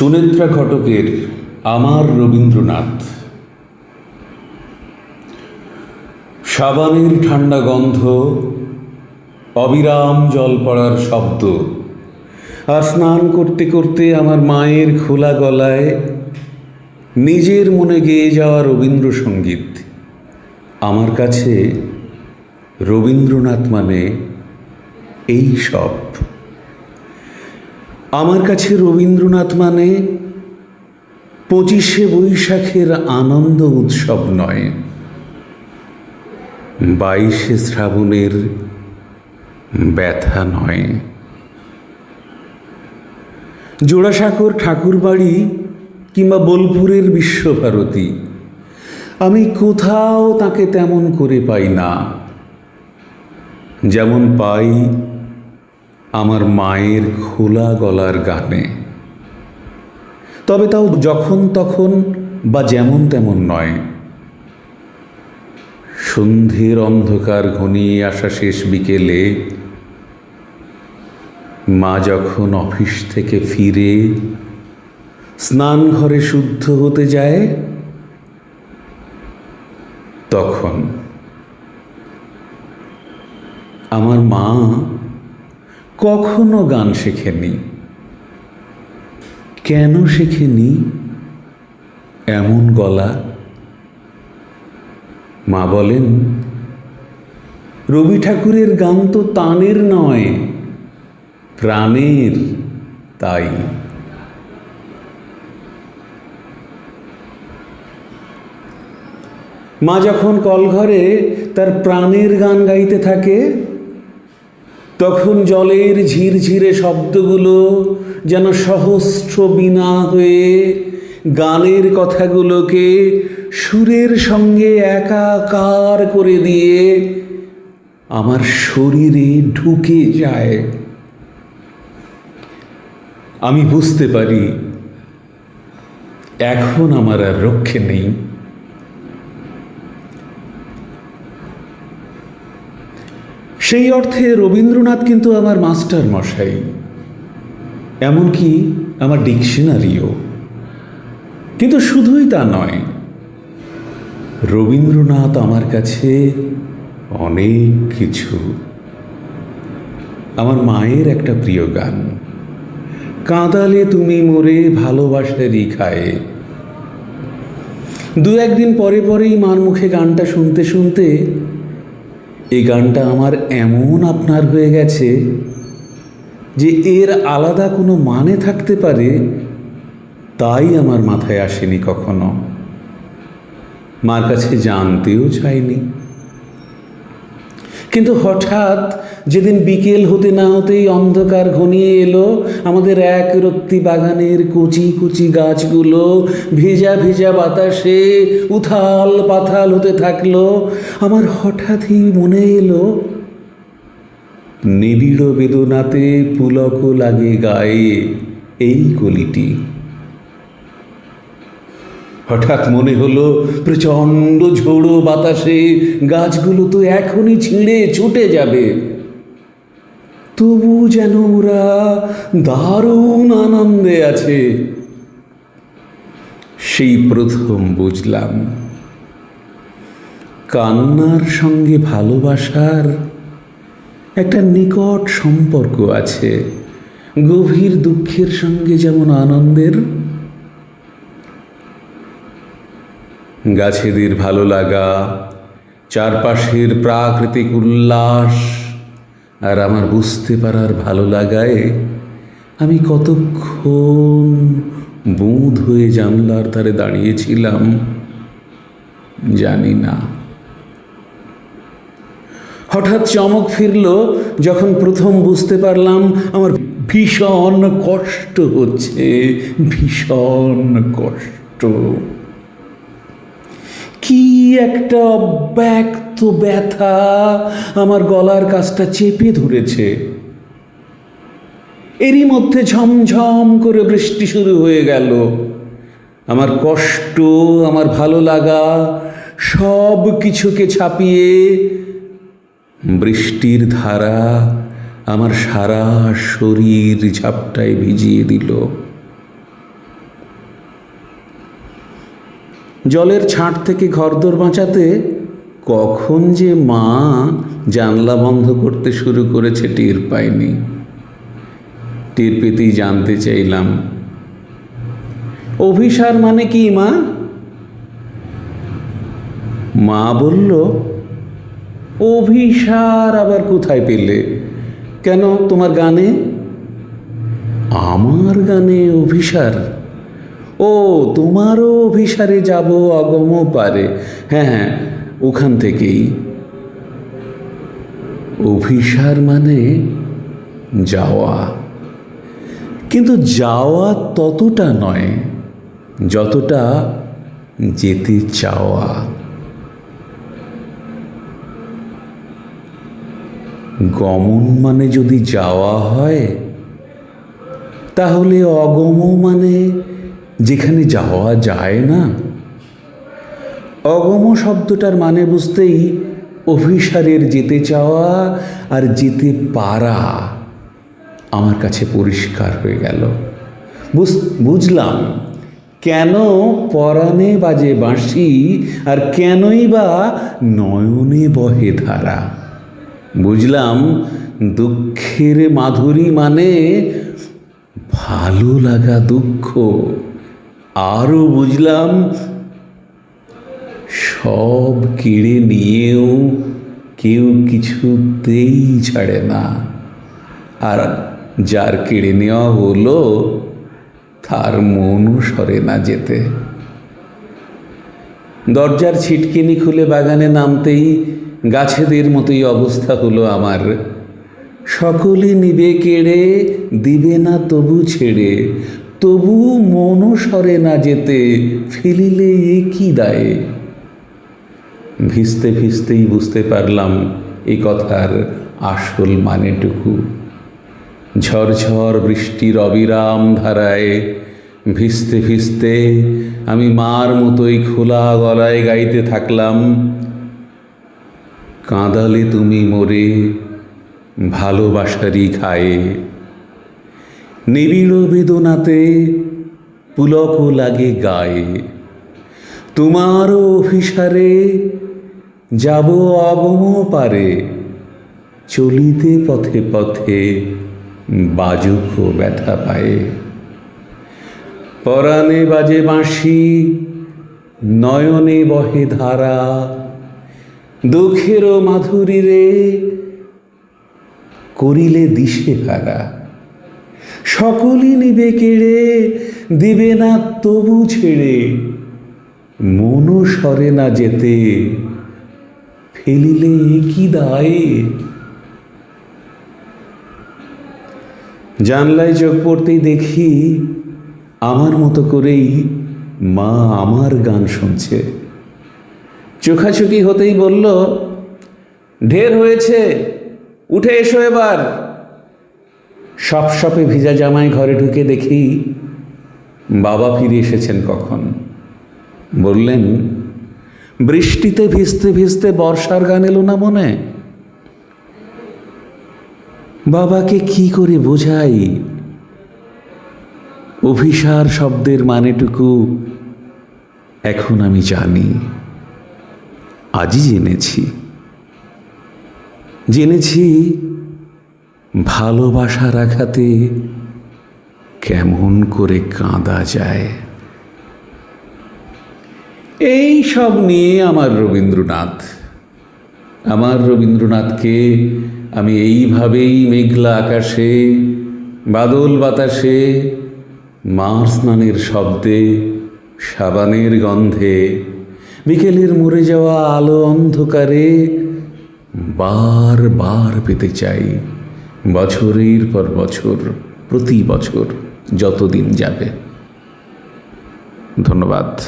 সুনেত্রা ঘটকের আমার রবীন্দ্রনাথ। সাবানের ঠান্ডা গন্ধ, অবিরাম জল পড়ার শব্দ, আর স্নান করতে করতে আমার মায়ের খোলা গলায় নিজের মনে গেয়ে যাওয়া রবীন্দ্রসঙ্গীত। আমার কাছে রবীন্দ্রনাথ মানে এই সব। আমার কাছে রবীন্দ্রনাথ মানে পঁচিশে বৈশাখের আনন্দ উৎসব নয়। বাইশে শ্রাবণের ব্যথা নয়। জোড়াসাঁকোর ঠাকুরবাড়ি কিংবা বোলপুরের বিশ্বভারতী, আমি কোথাও তাকে তেমন করে পাই না। যেমন পাই আমার মায়ের খোলা গলার গানে। তবে তাও যখন তখন বা যেমন তেমন নয়। সন্ধ্যের অন্ধকার ঘনিয়ে আসা শেষ বিকেলে মা যখন অফিস থেকে ফিরে স্নান ঘরে শুদ্ধ হতে যায়, তখন আমার মা কখনো গান শেখেনি কেন শেখেনি এমন গলা। মা বলেন, রবি ঠাকুরের গান তো তানের নয়, প্রাণের তাই। মা যখন কলঘরে তার প্রাণের গান গাইতে থাকে তখন জলের ঝিরঝিরে শব্দগুলো যেন সহস্র বিনা হয়ে গানের কথাগুলোকে সুরের সঙ্গে একাকার করে দিয়ে আমার শরীরে ঢুকে যায়। আমি বুঝতে পারি, এখন আমার আর রক্ষে নেই। সেই অর্থে রবীন্দ্রনাথ কিন্তু আমার মাস্টার মশাই, এমনকি আমার ডিকশনারিও। কিন্তু শুধুই তা নয়, রবীন্দ্রনাথ আমার কাছে অনেক কিছু। আমার মায়ের একটা প্রিয় গান, কাঁদালে তুমি মোরে ভালোবাসারই খায়ে দু একদিন পরে পরেই মার মুখে গানটা শুনতে শুনতে এই গানটা আমার এমন আপনার হয়ে গেছে যে এর আলাদা কোনো মানে থাকতে পারে, তাই আমার মাথায় আসেনি কখনো। মার কাছে জানতেও চাইনি। কিন্তু হঠাৎ যেদিন বিকেল হতে না হতেই অন্ধকার ঘনিয়ে এলো, আমাদের এক রত্তি বাগানের কচি কচি গাছগুলো ভেজা ভেজা বাতাসে উথাল পাথাল হতে থাকল। আমার হঠাৎই মনে এলো, নিবিড় বেদনাতে পুলক লাগে গায়ে এই কলিটি। হঠাৎ মনে হলো, প্রচণ্ড ঝোড়ো বাতাসে গাছগুলো তো এখনই ছিঁড়ে ছুটে যাবে। তবু যেন ওরা দারুণ আনন্দে আছে। সেই প্রথম বুঝলাম। কান্নার সঙ্গে ভালোবাসার একটা নিকট সম্পর্ক আছে। গভীর দুঃখের সঙ্গে যেমন আনন্দের। গাছেদের ভালো লাগা, চারপাশের প্রাকৃতিক উল্লাস। আর আমার বুঝতে পারার ভালো লাগায় আমি কতক্ষণ বুঁদ হয়ে জানলার ধারে দাঁড়িয়েছিলাম জানি না। হঠাৎ চমক ফিরল যখন প্রথম বুঝতে পারলাম আমার ভীষণ কষ্ট হচ্ছে, ভীষণ কষ্ট। কি একটা অব্যক্ত ব্যথা, আমার গলার কাছটা চেপে ধরেছে। এরই মধ্যে ঝমঝম করে বৃষ্টি শুরু হয়ে গেল। আমার কষ্ট, আমার ভালো লাগা, সব কিছুকে ছাপিয়ে বৃষ্টির ধারা আমার সারা শরীর ঝাপটায় ভিজিয়ে দিল। জলের ছাঁট থেকে ঘরদোর বাঁচাতে কখন যে মা জানলা বন্ধ করতে শুরু করেছে টের পাইনি। টের পেতেই জানতে চাইলাম। অভিসার মানে কি মা? মা বলল, অভিসার আবার কোথায় পেলে? কেন তোমার গানে? আমার গানে অভিসার। ও, তোমারও অভিসারে যাব অগম পারে। হ্যাঁ হ্যাঁ ওখান থেকেই। অভিসার মানে যাওয়া। কিন্তু যাওয়া ততটা নয়, যতটা যেতে চাওয়া। গমন মানে যদি যাওয়া হয়, তাহলে অগম মানে যেখানে যাওয়া যায় না। অগম শব্দটার মানে বুঝতেই অভিসারের যেতে চাওয়া আর যেতে পারা আমার কাছে পরিষ্কার হয়ে গেল। বুঝলাম কেন পরাণে বাজে বাঁশি আর কেনই বা নয়নে বহে ধারা। বুঝলাম দুঃখের মাধুরী মানে ভালো লাগা দুঃখ। আরও বুঝলাম সব কেড়ে নিয়েও কেউ কিছুতেই ছাড়ে না। আর যার কেড়ে নেওয়া হলো, তার মনও সরে না যেতে। দরজার ছিটকিনি খুলে বাগানে নামতেই গাছেদের মতোই অবস্থা হলো আমার। সকলে নিবে কেড়ে, দিবে না তবু ছেড়ে। তবু মনও সরে না যেতে, ফেলিলে এ কি দায়ে? ভিজতে ভিজতেই বুঝতে পারলাম এই কথার আসল মানেটুকু। ঝরঝর বৃষ্টির অবিরাম ধারায় ভিজতে ভিজতে আমি মার মতোই খোলা গলায় গাইতে থাকলাম, কাঁদালে তুমি মোরে ভালোবাসারই খায়ে নিবিড় বেদনাতে পুলক লাগে গায়ে। তোমারও অভিসারে যাব অগম পারে, চলিতে পথে পথে বাজুক ব্যথা পায়ে। পরাণে বাজে বাঁশি, নয়নে বহে ধারা, দুঃখেরও মাধুরী রে, করিলে দিশে হারা। সকলই নিবে কেড়ে, দিবে না তবু ছেড়ে। মনও সরে না যেতে, ফেলিলে কি দায়ে? জানলায় চোখ পড়তেই দেখি, আমার মতো করেই মা আমার গান শুনছে। চোখাচোখি হতেই বলল, ঢের হয়েছে, উঠে এসো এবার। সপ সপে ভিজা জামায় ঘরে ঢুকে দেখি, বাবা ফিরে এসেছেন কখন? বললেন, বৃষ্টিতে ভিজতে ভিজতে বর্ষার গান এলো না মনে? বাবাকে কি করে বোঝাই? অভিসার শব্দের মানেটুকু এখন আমি জানি। আজই জেনেছি। জেনেছি ভালোবাসা রাখাতে কেমন করে কাঁদা যায়। এই সব নিয়ে আমার রবীন্দ্রনাথ। আমার রবীন্দ্রনাথকে আমি এইভাবেই মেঘলা আকাশে, বাদল বাতাসে, মার স্নানের শব্দে, সাবানের গন্ধে, বিকেলের মরে যাওয়া আলো অন্ধকারে বার বার পেতে চাই বছরের পর বছর, প্রতি বছর যতদিন যাবে। ধন্যবাদ।